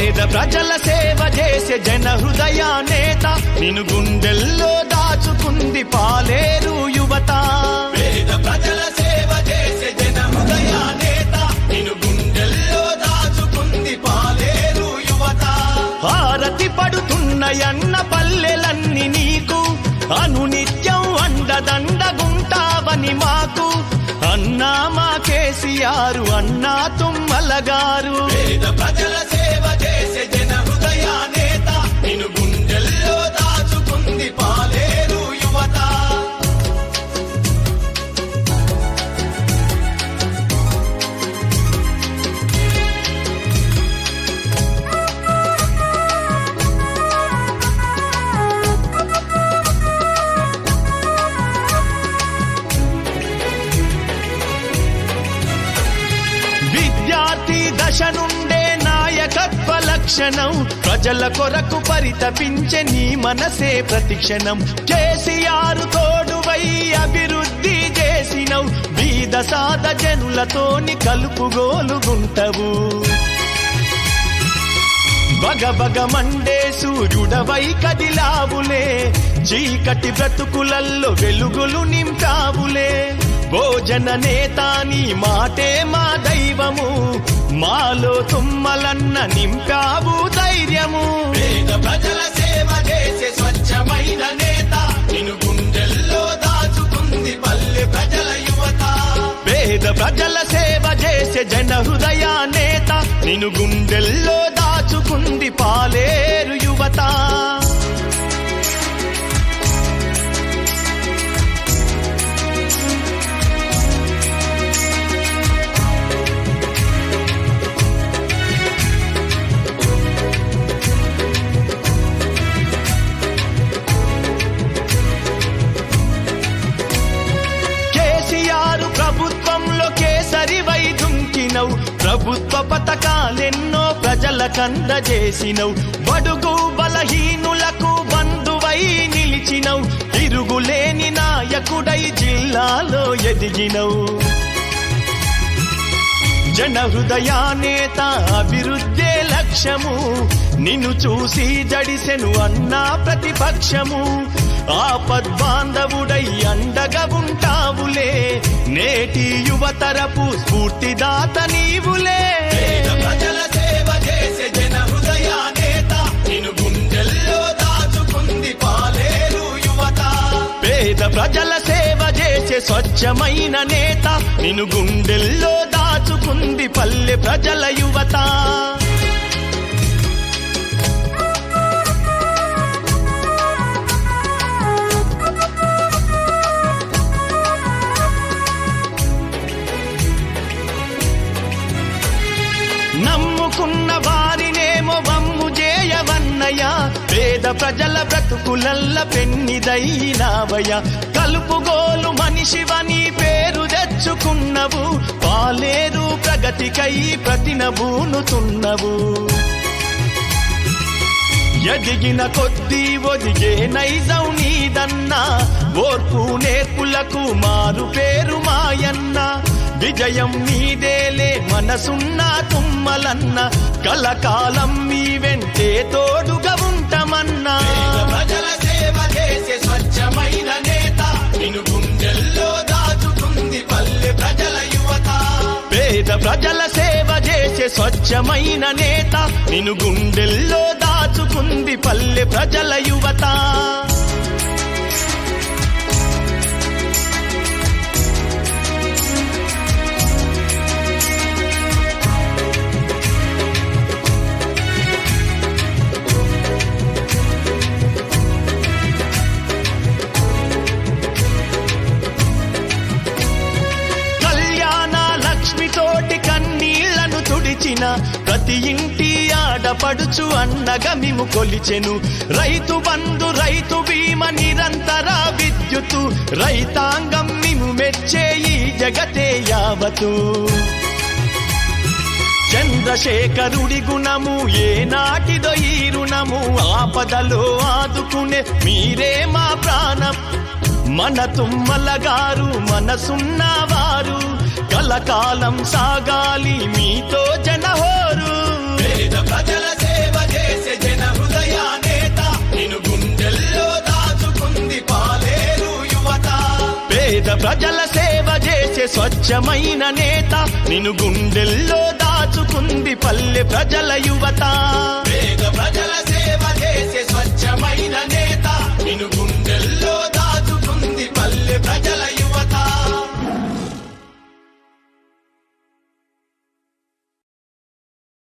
పేద ప్రజల సేవ చేసే జన హృదయ నేత. నిన్ను గుండెల్లో దాచుకుంది పాలేరు యువత. పేద ప్రజల సేవ చేసే జన హృదయ నేత. నిన్ను గుండెల్లో దాచుకుంది పాలేరు యువత. హారతి పడుతున్నయన్న పల్లెలన్నీ నీకు. అనునిత్యం అండదండగుంటావని మాకు. అన్నా మా కేసీఆర్ అన్నా తుమ్మలగారు పేద ప్రజల విద్యార్థి దశ నుండే నాయకత్వ లక్షణం. ప్రజల కొరకు పరితపించే నీ మనసే ప్రతిక్షణం. కేసీఆర్ తోడువై అభివృద్ధి చేసినవు. బీద సాద జనులతోని కలుపుగోలుగుంటవు. బగ మండే సూర్యుడవై కదిలావులే. చీకటి బ్రతుకులల్లో వెలుగులు నింపావులే. భోజన నేత నీ మాటే మా దైవము. మాలో తుమ్మలన్న నింపావు ధైర్యము. పేద ప్రజల సేవ చేసే స్వచ్ఛమైన నేత నిన్ను గుండెల్లో దాచుకుంది పల్లె ప్రజల యువత. పేద ప్రజల సేవ చేసే జన హృదయ నేత నిన్ను గుండెల్లో దాచుకుంది పాలేరు యువత. ప్రభుత్వ పథకాలెన్నో ప్రజలకందజేసినవు బడుగు బలహీనులకు బంధువై నిలిచినవు. తిరుగులేని నాయకుడై జిల్లాలో ఎదిగినవు. జన హృదయానేత అభివృద్ధే లక్ష్యము. నిన్ను చూసి జడిసెను అన్నా ప్రతిపక్షము. ఆపద్బాంధవుడై అండగా ఉంటావులే. నేటి యువతరపు స్ఫూర్తిదాత నీవులే. ప్రజల సేవ చేసే జన హృదయానేత నిన్ను గుండెల్లో దాచుకుంది పాలేరు యువత. పేద ప్రజల సేవ చేసే స్వచ్ఛమైన నేత నిన్ను గుండెల్లో దాచుకుంది పల్లె ప్రజల యువత. నమ్ముకున్న వారినేమో వమ్ము చేయవన్నయ్య. పేద ప్రజల బ్రతుకులల్ల పెన్నిదైనావయ్య. కలుపుగోలు మనిషివని పేరు తెచ్చుకున్నవు. పాలేదు ప్రగతికై ప్రతినబూనుతున్నవు. ఎదిగిన కొద్దీ ఒదిగే నైజం నీదన్నా. ఓర్పు నేర్పులకు మారు పేరు మాయన్నా. విజయం నీదేలే మనసున్న తుమ్మలన్న కలకాలం మీ వెంటే తోడుగా ఉంటామన్నా. ప్రజల సేవ చేసే స్వచ్ఛమైన నేత నిన్ను గుండెల్లో దాచుకుంది పల్లె ప్రజల యువత. పేద ప్రజల సేవ చేసే స్వచ్ఛమైన నేత నిన్ను గుండెల్లో దాచుకుంది పల్లె ప్రజల యువత. పిలిచిన ప్రతి ఇంటి ఆడపడుచు అన్నగా మేము కొలిచెను. రైతు బంధు రైతు బీమ నిరంతర విద్యుత్ రైతాంగం మేము మెచ్చే ఈ జగతే యావతు. చంద్రశేఖరుడి గుణము ఏ ఈ రుణము ఆపదలో ఆదుకునే మీరే మా ప్రాణం. మన తుమ్మల గారు మనసున్నవారు కలకాలం సాగాలి ప్రజల సేవ చేసే స్వచ్ఛమైన నేత నిన్ను గుండెల్లో దాచుకుంది పల్లె ప్రజల యువత. పేద ప్రజల సేవ చేసే స్వచ్ఛమైన నేత నిన్ను